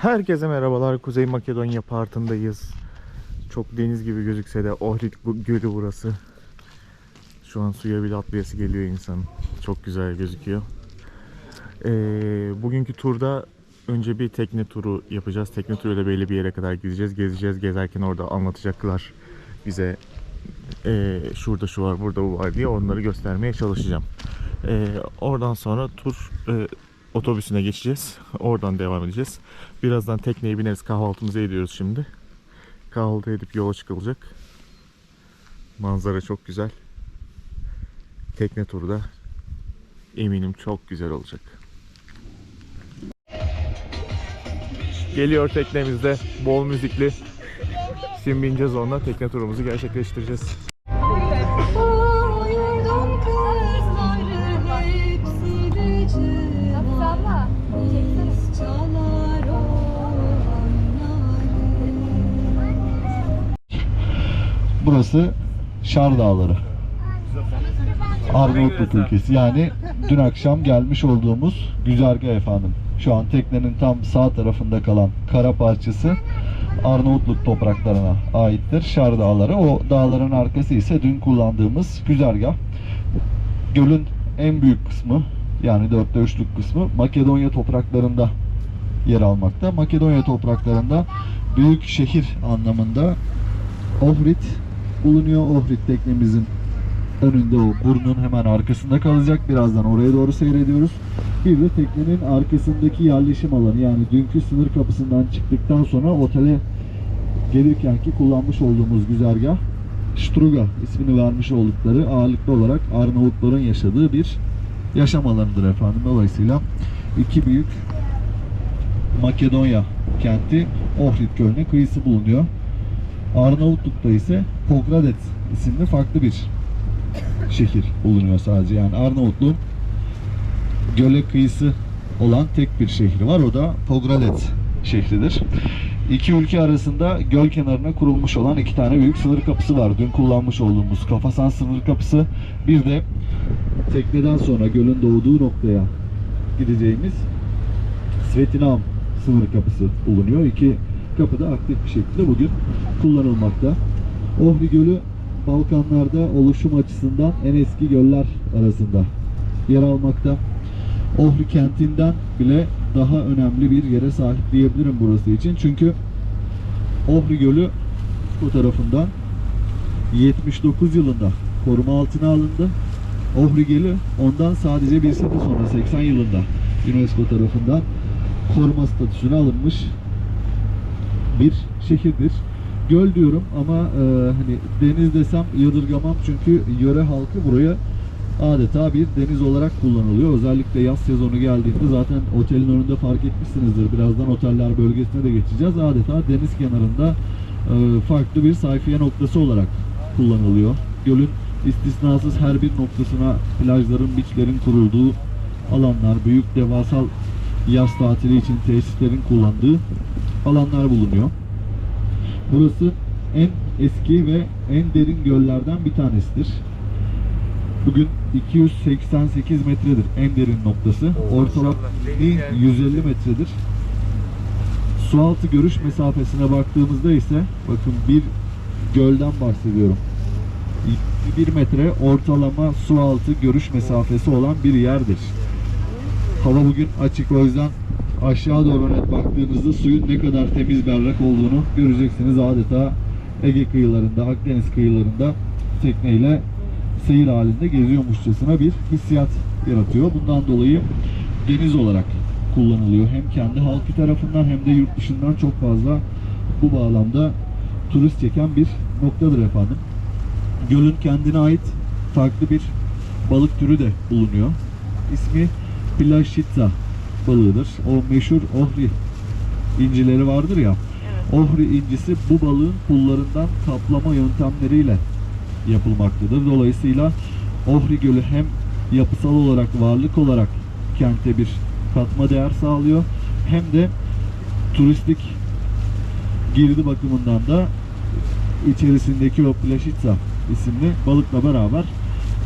Herkese merhabalar. Kuzey Makedonya partındayız. Çok deniz gibi gözükse de Ohrid Gölü burası. Şu an suya bile atlayası geliyor insanın. Çok güzel gözüküyor. Ee, bugünkü turda önce bir tekne turu yapacağız. Tekne turuyla belli bir yere kadar gideceğiz. Gezeceğiz. Gezerken orada anlatacaklar bize ee, şurada şu var, burada bu var diye onları göstermeye çalışacağım. Ee, oradan sonra tur e, otobüsüne geçeceğiz. Oradan devam edeceğiz. Birazdan tekneye bineriz. Kahvaltımızı ediyoruz şimdi. Kahvaltı edip yola çıkılacak. Manzara çok güzel. Tekne turu da eminim çok güzel olacak. Geliyor teknemizde bol müzikli. Şimdi bineceğiz onunla tekne turumuzu gerçekleştireceğiz. Burası Şar Dağları. Arnavutluk ülkesi. Yani dün akşam gelmiş olduğumuz güzergah efendim. Şu an teknenin tam sağ tarafında kalan kara parçası Arnavutluk topraklarına aittir. Şar Dağları. O dağların arkası ise dün kullandığımız güzergah. Gölün en büyük kısmı yani dörtte üçlük kısmı Makedonya topraklarında yer almakta. Makedonya topraklarında büyük şehir anlamında Ohrid bulunuyor. Ohrid teknemizin önünde o burnun hemen arkasında kalacak. Birazdan oraya doğru seyrediyoruz. Bir de teknenin arkasındaki yerleşim alanı yani dünkü sınır kapısından çıktıktan sonra otele gelirkenki kullanmış olduğumuz güzergah Struga ismini vermiş oldukları ağırlıklı olarak Arnavutların yaşadığı bir yaşam alanıdır efendim. Dolayısıyla iki büyük Makedonya kenti Ohrid Gölü'nün kıyısı bulunuyor. Arnavutluk'ta ise Pogrades isimli farklı bir şehir bulunuyor sadece. Yani Arnavutluğun göle kıyısı olan tek bir şehri var. O da Pogrades şehridir. İki ülke arasında göl kenarına kurulmuş olan iki tane büyük sınır kapısı var. Dün kullanmış olduğumuz Kafasan sınır kapısı. Bir de tekneden sonra gölün doğduğu noktaya gideceğimiz Svetinam sınır kapısı bulunuyor. İki kapı da aktif bir şekilde bugün kullanılmakta. Ohri Gölü Balkanlarda oluşum açısından en eski göller arasında yer almakta. Ohri kentinden bile daha önemli bir yere sahip diyebilirim burası için. Çünkü Ohri Gölü bu tarafından 79 yılında koruma altına alındı. Ohri Gölü ondan sadece bir sene sonra 80 yılında UNESCO tarafından koruma statüsüne alınmış bir şehirdir. Göl diyorum ama e, hani deniz desem yadırgamam çünkü yöre halkı buraya adeta bir deniz olarak kullanılıyor. Özellikle yaz sezonu geldiğinde zaten otelin önünde fark etmişsinizdir. Birazdan oteller bölgesine de geçeceğiz. Adeta deniz kenarında e, farklı bir sayfiye noktası olarak kullanılıyor. Gölün istisnasız her bir noktasına plajların, beachlerin kurulduğu alanlar, büyük devasal yaz tatili için tesislerin kullandığı alanlar bulunuyor. Burası en eski ve en derin göllerden bir tanesidir. Bugün 288 metredir en derin noktası. Ortalama 150 metredir. Sualtı görüş mesafesine baktığımızda ise bakın bir gölden bahsediyorum. 1 metre ortalama sualtı görüş mesafesi olan bir yerdir. Hava bugün açık o yüzden aşağı doğru net baktığınızda suyun ne kadar temiz berrak olduğunu göreceksiniz. Adeta Ege kıyılarında, Akdeniz kıyılarında tekneyle seyir halinde geziyormuşçasına bir hissiyat yaratıyor. Bundan dolayı deniz olarak kullanılıyor. Hem kendi halkı tarafından hem de yurt dışından çok fazla bu bağlamda turist çeken bir noktadır efendim. Gölün kendine ait farklı bir balık türü de bulunuyor. İsmi Plashitza balığıdır. O meşhur ohri incileri vardır ya. Ohri incisi bu balığın pullarından kaplama yöntemleriyle yapılmaktadır. Dolayısıyla Ohri Gölü hem yapısal olarak, varlık olarak kente bir katma değer sağlıyor. Hem de turistik girdi bakımından da içerisindeki o Plaşitsa isimli balıkla beraber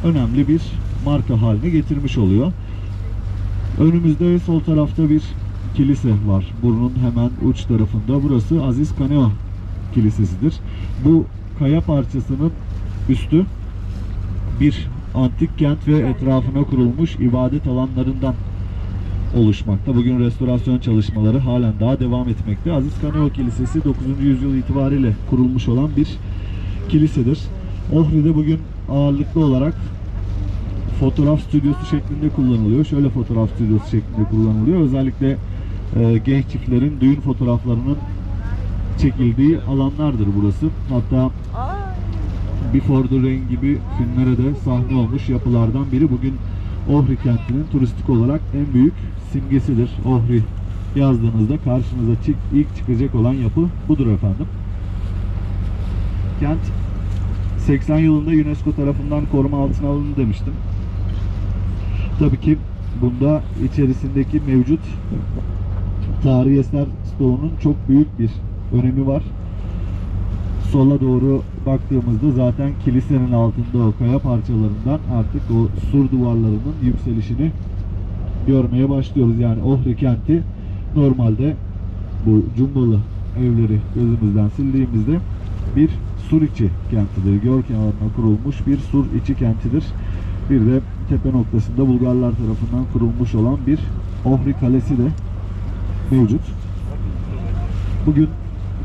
önemli bir marka haline getirmiş oluyor. Önümüzde sol tarafta bir kilise var. Burnun hemen uç tarafında. Burası Aziz Kaneo Kilisesi'dir. Bu kaya parçasının üstü bir antik kent ve etrafına kurulmuş ibadet alanlarından oluşmakta. Bugün restorasyon çalışmaları halen daha devam etmekte. Aziz Kaneo Kilisesi 9. yüzyıl itibariyle kurulmuş olan bir kilisedir. Ohri'de bugün ağırlıklı olarak fotoğraf stüdyosu şeklinde kullanılıyor. Şöyle fotoğraf stüdyosu şeklinde kullanılıyor. Özellikle e, genç çiftlerin düğün fotoğraflarının çekildiği alanlardır burası. Hatta Before the Rain gibi filmlere de sahne olmuş yapılardan biri. Bugün Ohri kentinin turistik olarak en büyük simgesidir. Ohri yazdığınızda karşınıza ilk çıkacak olan yapı budur efendim. Kent 80 yılında UNESCO tarafından koruma altına alındı demiştim. Tabii ki bunda içerisindeki mevcut tarihi eser stoğunun çok büyük bir önemi var. Sola doğru baktığımızda zaten kilisenin altında o kaya parçalarından artık o sur duvarlarının yükselişini görmeye başlıyoruz. Yani Ohri kenti normalde bu cumbalı evleri gözümüzden sildiğimizde bir sur içi kentidir. Göl kenarına kurulmuş bir sur içi kentidir. Bir de tepe noktasında Bulgarlar tarafından kurulmuş olan bir Ohri Kalesi de mevcut. Bugün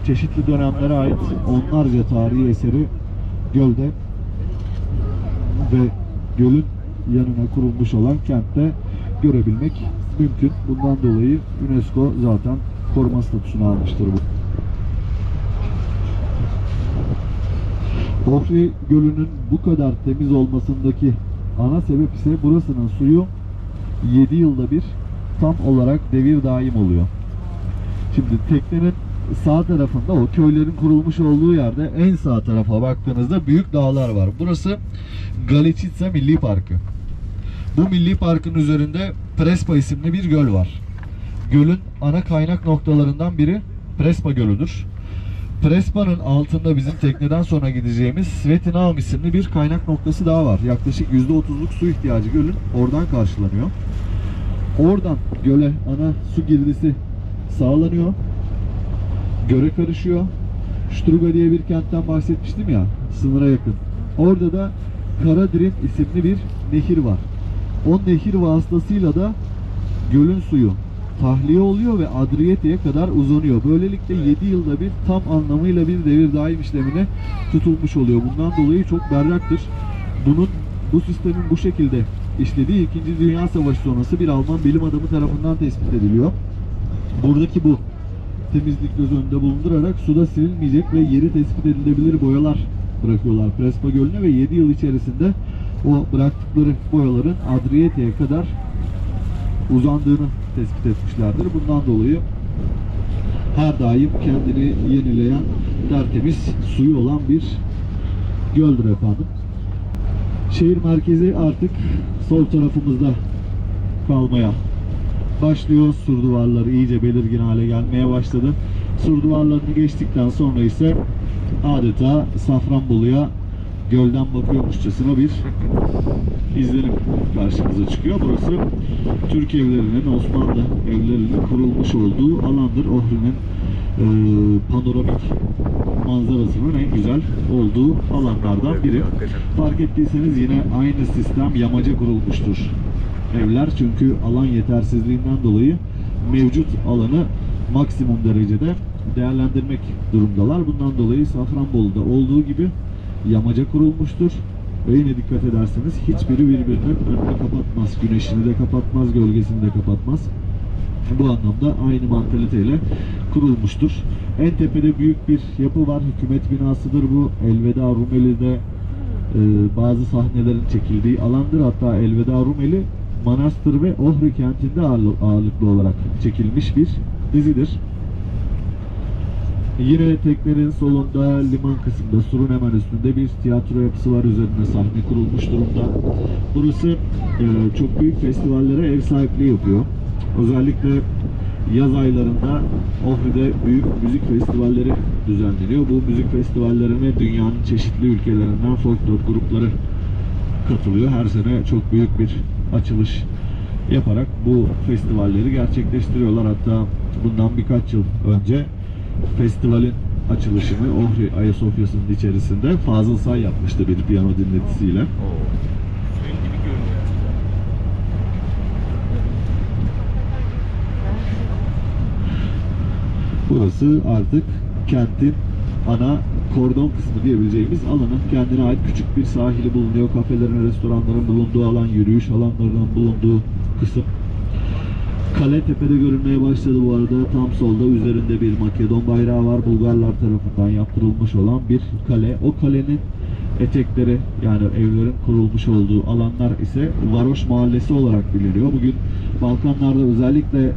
çeşitli dönemlere ait onlarca tarihi eseri gölde ve gölün yanına kurulmuş olan kentte görebilmek mümkün. Bundan dolayı UNESCO zaten koruma statüsünü almıştır bu. Ohri Gölü'nün bu kadar temiz olmasındaki ana sebep ise burasının suyu 7 yılda bir tam olarak devir daim oluyor. Şimdi teknenin sağ tarafında o köylerin kurulmuş olduğu yerde en sağ tarafa baktığınızda büyük dağlar var. Burası Galiçitsa Milli Parkı. Bu milli parkın üzerinde Prespa isimli bir göl var. Gölün ana kaynak noktalarından biri Prespa Gölü'dür. Prespa'nın altında bizim tekneden sonra gideceğimiz Svetinavm isimli bir kaynak noktası daha var. Yaklaşık %30'luk su ihtiyacı gölün oradan karşılanıyor. Oradan göle ana su girdisi sağlanıyor. Göle karışıyor. Struga diye bir kentten bahsetmiştim ya, sınıra yakın. Orada da Karadrin isimli bir nehir var. O nehir vasıtasıyla da gölün suyu tahliye oluyor ve Adriyatik'e kadar uzanıyor. Böylelikle 7 yılda bir tam anlamıyla bir devir daim işlemine tutulmuş oluyor. Bundan dolayı çok berraktır. Bunun bu sistemin bu şekilde işlediği 2. Dünya Savaşı sonrası bir Alman bilim adamı tarafından tespit ediliyor. Buradaki bu temizlik göz önünde bulundurarak suda silinmeyecek ve yeri tespit edilebilir boyalar bırakıyorlar Prespa Gölü'ne ve 7 yıl içerisinde o bıraktıkları boyaların Adriyatik'e kadar uzandığını tespit etmişlerdir. Bundan dolayı her daim kendini yenileyen tertemiz suyu olan bir göldür efendim. Şehir merkezi artık sol tarafımızda kalmaya başlıyor. Sur duvarları iyice belirgin hale gelmeye başladı. Sur duvarlarını geçtikten sonra ise adeta Safranbolu'ya gölden bakıyormuşçasına bir izlenim karşımıza çıkıyor. Burası Türk evlerinin, Osmanlı evlerinin kurulmuş olduğu alandır. Ohri'nin e, panoramik manzarasının en güzel olduğu alanlardan biri. Fark ettiyseniz yine aynı sistem yamaca kurulmuştur evler çünkü alan yetersizliğinden dolayı mevcut alanı maksimum derecede değerlendirmek durumdalar. Bundan dolayı Safranbolu'da olduğu gibi yamaca kurulmuştur. Ve yine dikkat ederseniz hiçbiri birbirinin önünü kapatmaz. Güneşini de kapatmaz, gölgesini de kapatmaz. Bu anlamda aynı mantaliteyle kurulmuştur. En tepede büyük bir yapı var. Hükümet binasıdır bu. Elveda Rumeli'de e, bazı sahnelerin çekildiği alandır. Hatta Elveda Rumeli Manastır ve Ohri kentinde ağırlı- ağırlıklı olarak çekilmiş bir dizidir. Yine teknenin solunda liman kısmında surun hemen üstünde bir tiyatro yapısı var üzerine sahne kurulmuş durumda. Burası e, çok büyük festivallere ev sahipliği yapıyor. Özellikle yaz aylarında Ohri'de büyük müzik festivalleri düzenleniyor. Bu müzik festivallerine dünyanın çeşitli ülkelerinden folklor grupları katılıyor. Her sene çok büyük bir açılış yaparak bu festivalleri gerçekleştiriyorlar. Hatta bundan birkaç yıl önce festivalin açılışını Ohri Ayasofya'sının içerisinde Fazıl Say yapmıştı bir piyano dinletisiyle. Burası artık kentin ana kordon kısmı diyebileceğimiz alanı. Kendine ait küçük bir sahili bulunuyor. Kafelerin, restoranların bulunduğu alan, yürüyüş alanlarının bulunduğu kısım. Kale tepede görünmeye başladı bu arada. Tam solda üzerinde bir Makedon bayrağı var. Bulgarlar tarafından yaptırılmış olan bir kale. O kalenin etekleri yani evlerin kurulmuş olduğu alanlar ise Varoş Mahallesi olarak biliniyor. Bugün Balkanlarda özellikle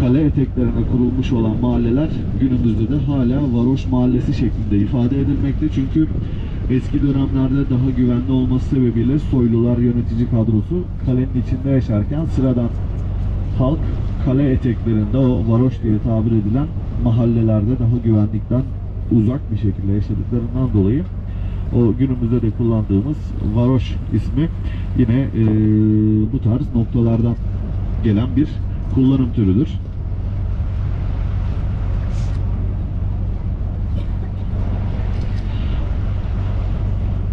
kale eteklerine kurulmuş olan mahalleler günümüzde de hala varoş mahallesi şeklinde ifade edilmekte. Çünkü eski dönemlerde daha güvenli olması sebebiyle soylular yönetici kadrosu kalenin içinde yaşarken sıradan halk kale eteklerinde o varoş diye tabir edilen mahallelerde daha güvenlikten uzak bir şekilde yaşadıklarından dolayı o günümüzde de kullandığımız varoş ismi yine eee, bu tarz noktalardan gelen bir kullanım türüdür.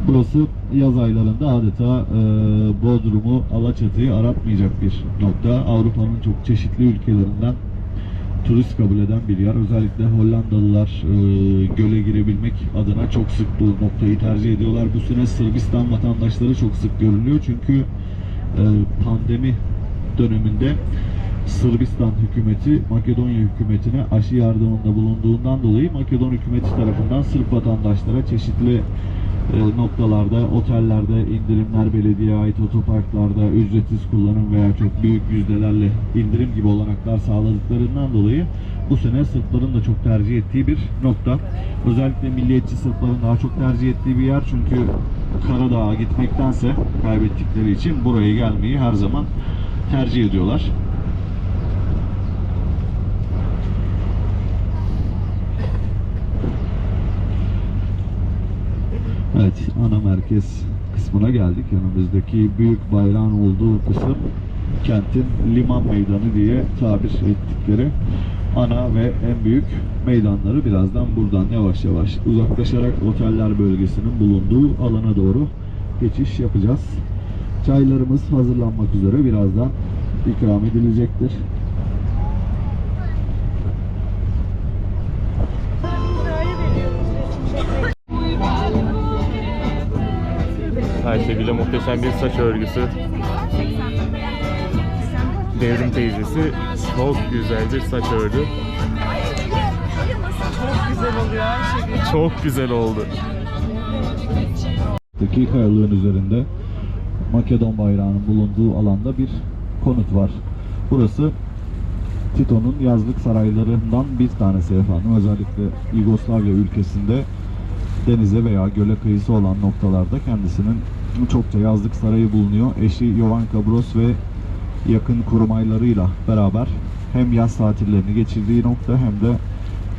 Burası yaz aylarında adeta e, Bodrum'u, Alaçatı'yı aratmayacak bir nokta. Avrupa'nın çok çeşitli ülkelerinden turist kabul eden bir yer. Özellikle Hollandalılar e, göle girebilmek adına çok sık bu noktayı tercih ediyorlar. Bu sene Sırbistan vatandaşları çok sık görülüyor çünkü e, pandemi döneminde Sırbistan hükümeti Makedonya hükümetine aşı yardımında bulunduğundan dolayı Makedon hükümeti tarafından Sırp vatandaşlara çeşitli noktalarda, otellerde indirimler, belediyeye ait otoparklarda ücretsiz kullanım veya çok büyük yüzdelerle indirim gibi olanaklar sağladıklarından dolayı bu sene Sırpların da çok tercih ettiği bir nokta. Özellikle milliyetçi Sırpların daha çok tercih ettiği bir yer çünkü Karadağ'a gitmektense kaybettikleri için buraya gelmeyi her zaman tercih ediyorlar. Evet, ana merkez kısmına geldik. Yanımızdaki büyük bayrağın olduğu kısım kentin liman meydanı diye tabir ettikleri ana ve en büyük meydanları birazdan buradan yavaş yavaş uzaklaşarak oteller bölgesinin bulunduğu alana doğru geçiş yapacağız. Çaylarımız hazırlanmak üzere birazdan ikram edilecektir. Ayşegül'e muhteşem bir saç örgüsü. Devrim teyzesi çok güzel bir saç ördü. Çok güzel oluyor Ayşegül. Çok güzel oldu. Daki kayalığın üzerinde Makedon bayrağının bulunduğu alanda bir konut var. Burası Tito'nun yazlık saraylarından bir tanesi efendim. Özellikle Yugoslavya ülkesinde denize veya göle kıyısı olan noktalarda kendisinin çokça yazlık sarayı bulunuyor. Eşi Jovanka Bros ve yakın kurmaylarıyla beraber hem yaz tatillerini geçirdiği nokta hem de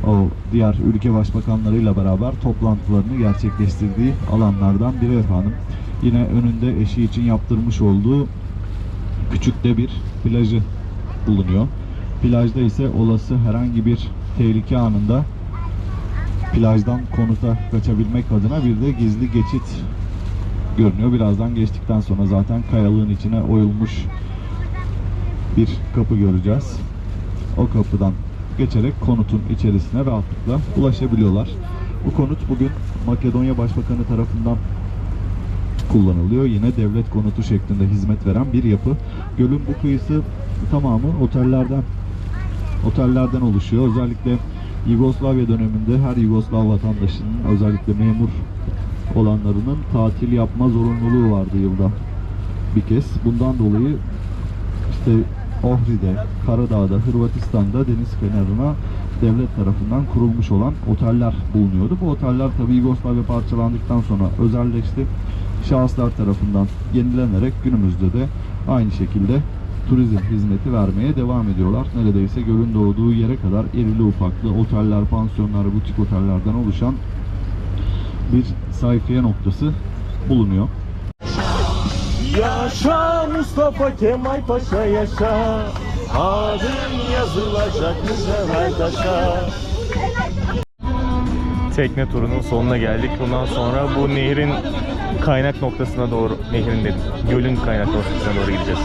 o diğer ülke başbakanlarıyla beraber toplantılarını gerçekleştirdiği alanlardan biri efendim. Yine önünde eşi için yaptırmış olduğu küçük de bir plajı bulunuyor. Plajda ise olası herhangi bir tehlike anında plajdan konuta kaçabilmek adına bir de gizli geçit görünüyor. Birazdan geçtikten sonra zaten kayalığın içine oyulmuş bir kapı göreceğiz. O kapıdan geçerek konutun içerisine rahatlıkla ulaşabiliyorlar. Bu konut bugün Makedonya Başbakanı tarafından kullanılıyor. Yine devlet konutu şeklinde hizmet veren bir yapı. Gölün bu kıyısı tamamı otellerden otellerden oluşuyor. Özellikle Yugoslavya döneminde her Yugoslav vatandaşının özellikle memur olanlarının tatil yapma zorunluluğu vardı yılda bir kez. Bundan dolayı işte Ohri'de, Karadağ'da, Hırvatistan'da deniz kenarına devlet tarafından kurulmuş olan oteller bulunuyordu. Bu oteller tabi Yugoslavya parçalandıktan sonra özelleşti. Şahıslar tarafından yenilenerek günümüzde de aynı şekilde turizm hizmeti vermeye devam ediyorlar. Neredeyse gölün doğduğu yere kadar irili ufaklı oteller, pansiyonlar, butik otellerden oluşan bir sayfiye noktası bulunuyor. Yaşa Mustafa Kemal Paşa yaşa Adın yazılacak mücevher taşa Tekne turunun sonuna geldik. Bundan sonra bu nehrin kaynak noktasına doğru, nehrin dedim, gölün kaynak noktasına doğru gideceğiz.